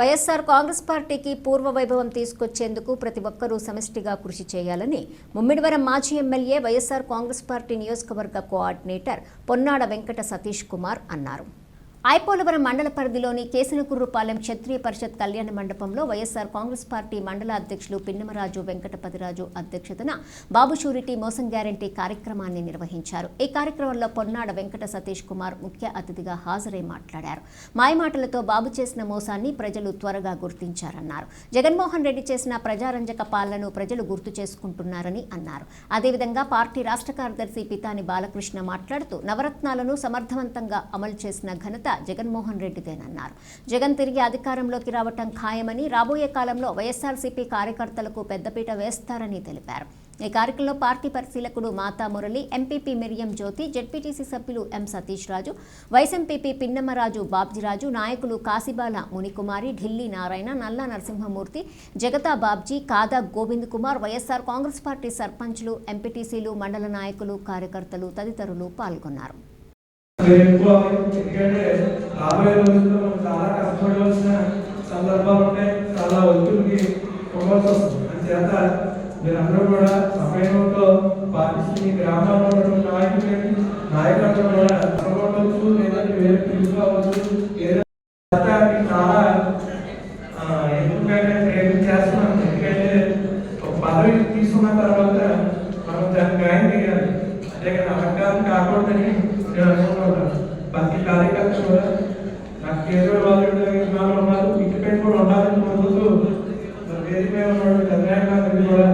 వైఎస్ఆర్ కాంగ్రెస్ పార్టీకి పూర్వ వైభవం తీసుకొచ్చేందుకు ప్రతి ఒక్కరూ సమిష్టిగా కృషి చేయాలని ముమ్మిడివరం మాజీ ఎమ్మెల్యే వైఎస్ఆర్ కాంగ్రెస్ పార్టీ నియోజకవర్గ కోఆర్డినేటర్ పొన్నాడ వెంకట సతీష్ కుమార్ అన్నారు. ఐపోలవరం మండల పరిధిలోని కేసనకుర్రుపాలెం క్షత్రియ పరిషత్ కళ్యాణ మండపంలో వైఎస్ఆర్ కాంగ్రెస్ పార్టీ మండల అధ్యక్షులు పిన్నమరాజు వెంకటపతిరాజు అధ్యక్షతన బాబు షూరిటీ మోసం గ్యారంటీ కార్యక్రమాన్ని నిర్వహించారు. ఈ కార్యక్రమంలో పొన్నాడ వెంకట సతీష్ కుమార్ ముఖ్య అతిథిగా హాజరై మాట్లాడారు. మాయమాటలతో బాబు చేసిన మోసాన్ని ప్రజలు త్వరగా గుర్తించారన్నారు. జగన్మోహన్ రెడ్డి చేసిన ప్రజారంజక పాలనను ప్రజలు గుర్తు చేసుకుంటున్నారని అన్నారు. అదేవిధంగా పార్టీ రాష్ట్ర కార్యదర్శి పితాని బాలకృష్ణ మాట్లాడుతూ నవరత్నాలను సమర్థవంతంగా అమలు చేసిన ఘనత జగన్మోహన్ రెడ్డిదేనన్నారు. జగన్ తిరిగి అధికారంలోకి రావటం ఖాయమని రాబోయే కాలంలో వైఎస్ఆర్సీపీ కార్యకర్తలకు పెద్దపీట వేస్తారని తెలిపారు. ఈ కార్యక్రమంలో party పరిశీలకుడు Matha Murali MPP Miriam Jyothi ZPTC సభ్యులు M Satish Raju vice MPP Pinnamaraju Babjiraju నాయకులు కాశీబాల మునికుమారి ఢిల్లీ నారాయణ నల్లా నరసింహమూర్తి జగతా బాబ్జీ కాదా గోవింద్ కుమార్ వైఎస్ఆర్ కాంగ్రెస్ పార్టీ సర్పంచ్లు ఎంపీటీసీలు మండల నాయకులు కార్యకర్తలు తదితరులు పాల్గొన్నారు. ఎక్కువ ఎందుకంటే రాబోయే రోజుల్లో మనం చాలా కష్టపడవలసిన సందర్భాలు ఉంటాయి చాలా ఒత్తిడికి పొగవలసి వస్తుంది అంచేత మీరందరూ కూడా సమయంతో పార్టీ మీ గ్రామంలో ఉన్నటువంటి నాయకులకి నాయకులందరూ కూడా కష్టపడవచ్చు లేదంటే వేరే పిలుచుకోవచ్చు ఏదైనా మీకు చాలా ఎందుకంటే ప్రయత్నం చేస్తున్నాం ఎందుకంటే ఒక పదవి తీసుకున్న తర్వాత మనం దాన్ని న్యాయం చేయాలి అంతేగాని అహంకారం కాకూడదని నేను అనుకుంటున్నాను ప్రతి కార్యకర్త కూడా నాకు కేంద్ర వాళ్ళు ఉన్నారు ఇంటిపైన కూడా ఉండాలని కోరుతూ మరి వేదిక మీద ఉన్నాడు చంద్రబాబు గారిని కూడా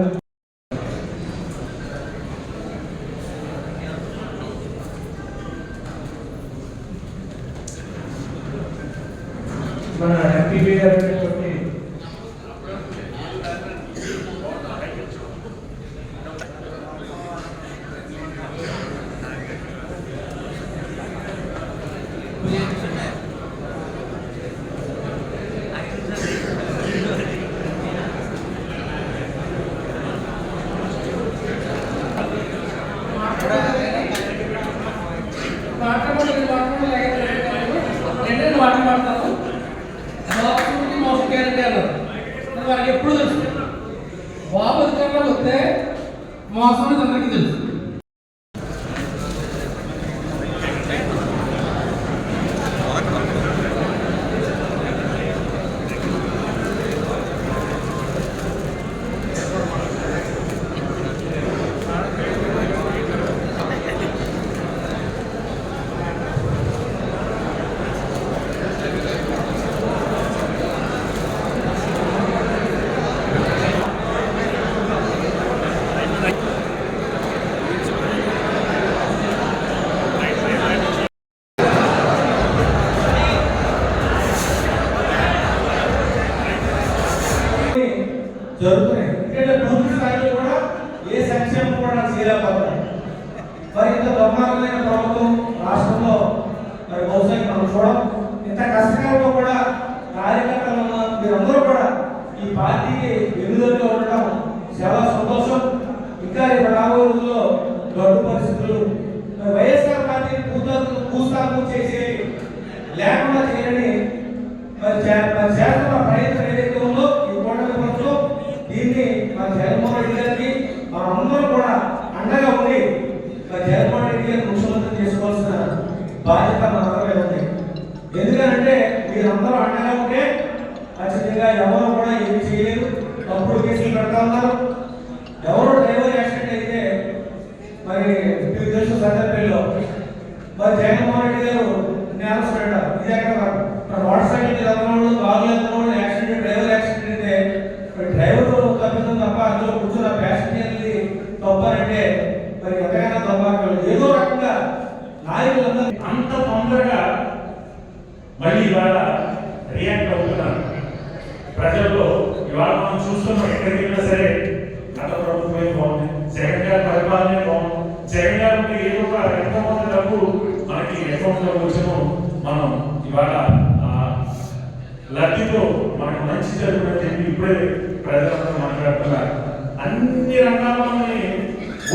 మన ఎంపీ గారు అనేటువంటి మాట్లాడమని మాట్లాడమని రెండే వాటి మాట్లాడతాను బాబుకి మోసం గ్యారంటీ అన్నారు అది వారికి ఎప్పుడు తెలుసు బాబు అధికారంలో వస్తే మోసం అనేది అందరికీ తెలుసు జరుగుతున్నాయి. ఎందుకంటే పూర్తి స్థాయిలో కూడా ఏ సంక్షేమం కూడా నాకు చేయలేకపోతున్నాయి. మరి ఇంత దుర్మార్గమైన ప్రభుత్వం రాష్ట్రంలో మరి బహుశా మనం చూడం ఇంత కష్టకాలంలో కూడా కార్యకర్తలు ఉన్న మీరందరూ కూడా ఈ పార్టీకి వెనుదలుగా ఉండటం చాలా సంతోషం ఇంకా రేపు రాబోయే రోజుల్లో గడ్డు పరిస్థితులు మరి వైఎస్ఆర్ పార్టీ పూత పూస్తాపు చేసి లేకుండా చేయని మరి చే- మరి చేస్తున్న ప్రయత్నం ఏదైతే ఉందో ఈ కూటమి ప్రభుత్వం దీన్ని మన జగన్మోహన్ రెడ్డి గారికి మనందరం కూడా అండగా ఉండి మరి జగన్మోహన్ ముఖ్యమంత్రి చేసుకోవాల్సిన బాధ్యత మనందరమే ఉంది ఎందుకంటే మీరందరూ అండగా ఉంటే ఖచ్చితంగా ఎవరు కూడా ఏమి చేయలేదు తప్పుడు కేసులు పెడతా ఉన్నారు. ఎవరు డ్రైవర్ యాక్సిడెంట్ అయితే మరి మీకు తెలుసు సందర్భంలో మరి జగన్మోహన్ రెడ్డి గారు నేరస్తుడంట ఇదే కదా. మరి మోటార్ సైకిల్ మీద వెళ్తున్నాడు కారు యాక్సిడెంట్ డ్రైవర్ యాక్సిడెంట్ అయితే డ్రైవర్ తప్పిందని తప్ప అందులో కూర్చున్న చూస్తున్నాం ఎక్కడికి వెళ్ళినా సరే గత ప్రభుత్వమే బాగుంది. జగన్ గారి పరిపాలనే బాగుంది. జగన్ గారు ఉంటే ఏదో ఒక ఎంతమంది డబ్బు మనకి అకౌంట్లో వచ్చామో మనం ఇవాళ లబ్ధితో మనకు మంచి జరుగుతుందని చెప్పి ఇప్పుడే ప్రజలందరూ మాట్లాడుతున్నారు. అన్ని రంగాల్లోని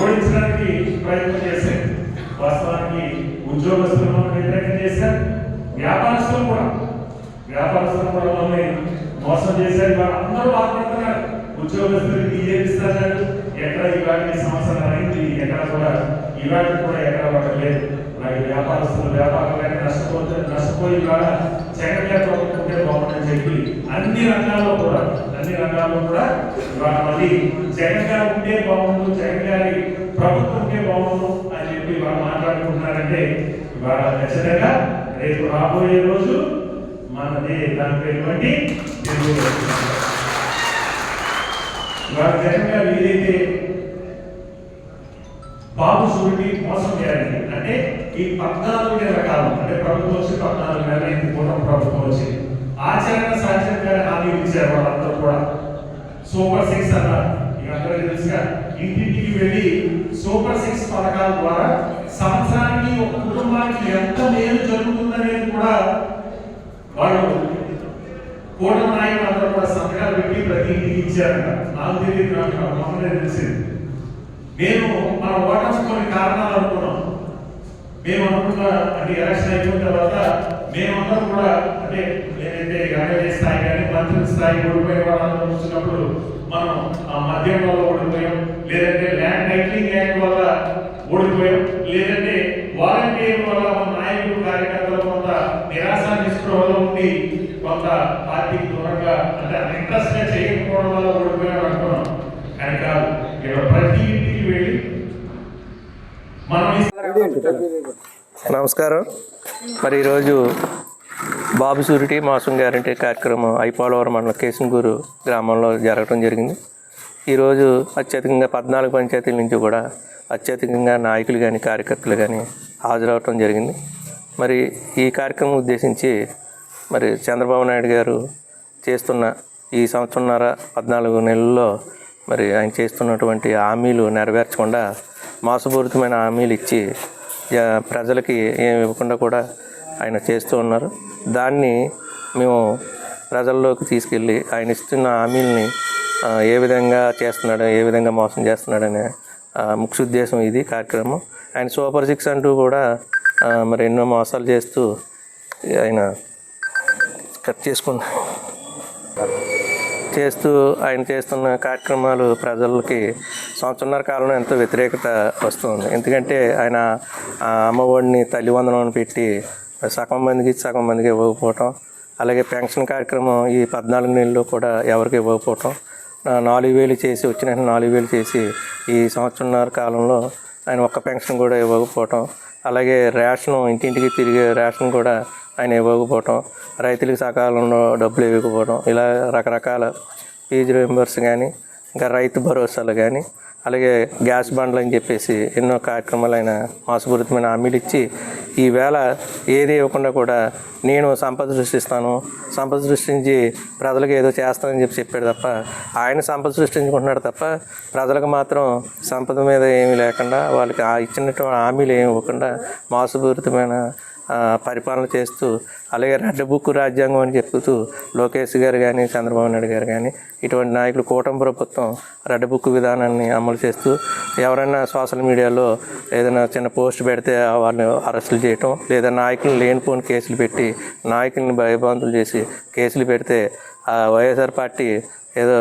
ఓడించడానికి ప్రయత్నం చేశారు. వాస్తవానికి ఉద్యోగస్తులను వ్యతిరేకం చేశారు. వ్యాపారస్తులు కూడా. వ్యాపారస్తులు కూడా మమ్మల్ని మోసం చేశారు ఇవాళ అందరూ బాధపడుతున్నారు. ఉద్యోగస్తులకి ఏం ఎక్కడ ఇవాళ సమస్య సంవత్సరం అయింది ఎక్కడ కూడా ఇవాళ కూడా ఎక్కడ ఒకటి లేదు. అలాగే వ్యాపారస్తులు వ్యాపారాలు నష్టపోతే నష్టపోయి ఇవాళ జగన్ లేకపోతే ప్రభుత్వం బాగుందని చెప్పి అన్ని రంగాల్లో కూడా అన్ని రంగాల్లో కూడా ఇవాళ మళ్ళీ జగన్ గారు ఉంటే బాగుండు జగన్ గారి ప్రభుత్వం ఉంటే బాగుండు అని చెప్పి ఇవాళ మాట్లాడుకుంటున్నారంటే ఇవాళ ఖచ్చితంగా రేపు రాబోయే రోజు మనది దానికి ఎటువంటి ఇవాళ జగన్ ఏదైతే బాబు సూర్యుడి మోసం చేయాలి అంటే ఈ పద్నాలుగు నెలల కాలం అంటే ప్రభుత్వం వచ్చి పద్నాలుగు నెలల ఇది కూడా ప్రభుత్వం వచ్చి ఆచరణ సాధ్యంగా హామీ ఇచ్చారు వాళ్ళందరూ కూడా. సూపర్ సిక్స్ అన్నారు అందరికీ తెలుసుగా ఇంటింటికి వెళ్ళి సూపర్ సిక్స్ పథకాల ద్వారా సంవత్సరానికి ఒక కుటుంబానికి ఎంత మేలు జరుగుతుందనేది కూడా వాళ్ళు కోట నాయకులు అందరూ కూడా సంతకాలు పెట్టి ప్రతి ఇచ్చారంట. నాకు తెలియదు నాకు మొహమే తెలిసింది. మేము మనం ఓటమి కారణాలు అనుకున్నాం. మేము అనుకున్న అంటే ఎలక్షన్ అయిపోయిన తర్వాత మేమందరం కూడా అంటే ఏదైతే ఎమ్మెల్యే స్థాయి కానీ మంత్రి స్థాయి ఓడిపోయిన వాళ్ళందరూ చూసినప్పుడు మనం ఆ మద్యం వల్ల ఓడిపోయాం లేదంటే ల్యాండ్ టైటిలింగ్ యాక్ట్ వల్ల ఓడిపోయాం లేదంటే వాలంటీర్ వల్ల మన నాయకులు కార్యకర్తలు కొంత నిరాశ నిస్పృహలో ఉండి కొంత పార్టీకి దూరంగా అంటే ఇంట్రెస్ట్ చేయకపోవడం వల్ల ఓడిపోయాడు అనుకున్నాం కానీ కాదు ఇక్కడ ప్రతి ఇంటికి వెళ్ళి మనం నమస్కారం. మరి ఈరోజు బాబు సూరిటీ మాసం గ్యారంటీ కార్యక్రమం ఐపాలవరం మండల కేసునగూరు గ్రామంలో జరగడం జరిగింది. ఈరోజు అత్యధికంగా పద్నాలుగు పంచాయతీల నుంచి కూడా అత్యధికంగా నాయకులు కానీ కార్యకర్తలు కానీ హాజరవటం జరిగింది. మరి ఈ కార్యక్రమం ఉద్దేశించి మరి చంద్రబాబు నాయుడు గారు చేస్తున్న ఈ సంవత్సరంన్నర పద్నాలుగు నెలల్లో మరి ఆయన చేస్తున్నటువంటి హామీలు నెరవేర్చకుండా మోసపూరితమైన హామీలు ఇచ్చి ప్రజలకి ఏమి ఇవ్వకుండా కూడా ఆయన చేస్తూ ఉన్నారు. దాన్ని మేము ప్రజల్లోకి తీసుకెళ్ళి ఆయన ఇస్తున్న హామీలని ఏ విధంగా చేస్తున్నాడు ఏ విధంగా మోసం చేస్తున్నాడనే ముఖ్య ఉద్దేశం ఇది కార్యక్రమం. ఆయన సూపర్ సిక్స్ అంటూ కూడా మరి ఎన్నో మోసాలు చేస్తూ ఆయన కట్ చేసుకున్న చేస్తూ ఆయన చేస్తున్న కార్యక్రమాలు ప్రజలకి సంవత్సరన్నర కాలంలో ఎంతో వ్యతిరేకత వస్తుంది. ఎందుకంటే ఆయన ఆ అమ్మఒడిని తల్లివందనం పెట్టి సగం మందికి ఇచ్చి సగం మందికి ఇవ్వకపోవటం అలాగే పెన్షన్ కార్యక్రమం ఈ పద్నాలుగు నెలల్లో కూడా ఎవరికి ఇవ్వకపోవటం నాలుగు వేలు చేసి వచ్చిన వెంటనే నాలుగు వేలు చేసి ఈ సంవత్సరన్నర కాలంలో ఆయన ఒక్క పెన్షన్ కూడా ఇవ్వకపోవటం అలాగే రేషన్ ఇంటింటికి తిరిగే రేషన్ కూడా ఆయన ఇవ్వకపోవటం రైతులకు సకాలంలో డబ్బులు ఇవ్వకపోవడం ఇలా రకరకాల ఫీజు రింబర్స్ కానీ ఇంకా రైతు భరోసాలు కానీ అలాగే గ్యాస్ బండ్లు అని చెప్పేసి ఎన్నో కార్యక్రమాలు ఆయన మోసపూరితమైన హామీలు ఇచ్చి ఈవేళ ఏది ఇవ్వకుండా కూడా నేను సంపద సృష్టిస్తాను సంపద సృష్టించి ప్రజలకు ఏదో చేస్తానని చెప్పి చెప్పాడు తప్ప ఆయన సంపద సృష్టించుకుంటున్నాడు తప్ప ప్రజలకు మాత్రం సంపద మీద ఏమీ లేకుండా వాళ్ళకి ఆ ఇచ్చినటువంటి హామీలు ఏమి ఇవ్వకుండా మోసపూరితమైన పరిపాలన చేస్తూ అలాగే రెడ్ బుక్ రాజ్యాంగం అని చెప్తూ లోకేష్ గారు కానీ చంద్రబాబు నాయుడు గారు కానీ ఇటువంటి నాయకులు కూటమి ప్రభుత్వం రెడ్ బుక్ విధానాన్ని అమలు చేస్తూ ఎవరైనా సోషల్ మీడియాలో ఏదైనా చిన్న పోస్ట్ పెడితే వాళ్ళని అరెస్టులు చేయటం లేదా నాయకులను లేనిపోని కేసులు పెట్టి నాయకుల్ని భయభ్రాంతులు చేసి కేసులు పెడితే ఆ వైఎస్ఆర్ పార్టీ ఏదో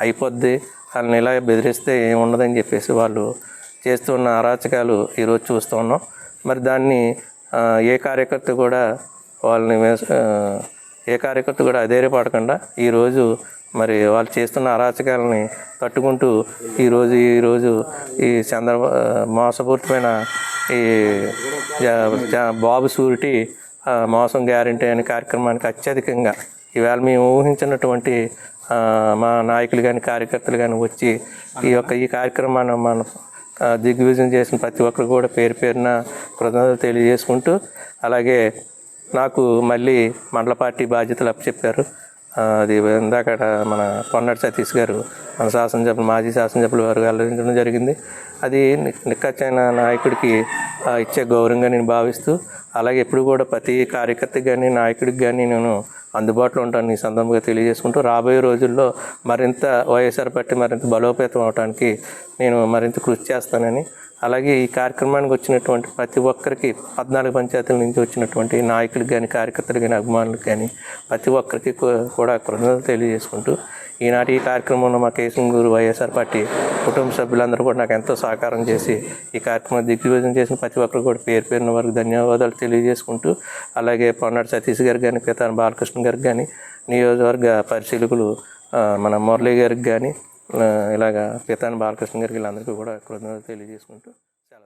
అయిపోద్ది వాళ్ళని ఇలా బెదిరిస్తే ఏముండదని చెప్పేసి వాళ్ళు చేస్తున్న అరాచకాలు ఈరోజు చూస్తూ ఉన్నాం. మరి దాన్ని ఏ కార్యకర్త కూడా వాళ్ళని ఏ కార్యకర్త కూడా అధైర్యపడకుండా ఈరోజు మరి వాళ్ళు చేస్తున్న అరాచకాలని తట్టుకుంటూ ఈరోజు ఈరోజు ఈ చంద్ర మోసపూరితమైన ఈ బాబు సూరిటీ మోసం గ్యారంటీ అనే కార్యక్రమానికి అత్యధికంగా ఈవేళ మేము ఊహించినటువంటి మా నాయకులు కానీ కార్యకర్తలు కానీ వచ్చి ఈ యొక్క ఈ కార్యక్రమాన్ని మనం దిగ్విజయం చేసిన ప్రతి ఒక్కరు కూడా పేరు పేరున కృతజ్ఞతలు తెలియజేసుకుంటూ అలాగే నాకు మళ్ళీ మండల పార్టీ బాధ్యతలు అప్పచెప్పారు. అది ఇందాక మన పొన్నాడు సతీష్ గారు మన శాసనసభ్యులు మాజీ శాసనసభ్యులు వారు వెల్లడించడం జరిగింది. అది నిక్కచ్చైన నాయకుడికి ఇచ్చే గౌరవంగా నేను భావిస్తూ అలాగే ఎప్పుడు కూడా ప్రతి కార్యకర్తకి కానీ నాయకుడికి కానీ నేను అందుబాటులో ఉంటాను ఈ సందర్భంగా తెలియజేసుకుంటూ రాబోయే రోజుల్లో మరింత వైఎస్ఆర్ పార్టీ మరింత బలోపేతం అవడానికి నేను మరింత కృషి చేస్తానని అలాగే ఈ కార్యక్రమానికి వచ్చినటువంటి ప్రతి ఒక్కరికి పద్నాలుగు పంచాయతీల నుంచి వచ్చినటువంటి నాయకులకు కానీ కార్యకర్తలు కానీ అభిమానులకు కానీ ప్రతి ఒక్కరికి కూడా కృతజ్ఞతలు తెలియజేసుకుంటూ ఈనాటి ఈ కార్యక్రమంలో మా కేసింగూరు వైఎస్ఆర్ పార్టీ కుటుంబ సభ్యులందరూ కూడా నాకు ఎంతో సహకారం చేసి ఈ కార్యక్రమం దిగ్విజయం చేసిన ప్రతి ఒక్కరు కూడా పేరు పేరున వారికి ధన్యవాదాలు తెలియజేసుకుంటూ అలాగే పొన్నాడు సతీష్ గారికి కానీ పితాన బాలకృష్ణ గారికి కానీ నియోజకవర్గ పరిశీలకులు మన మురళీ గారికి కానీ ఇలాగా పీతాని బాలకృష్ణ గారికి వీళ్ళందరికీ కూడా కృతజ్ఞత తెలియజేసుకుంటూ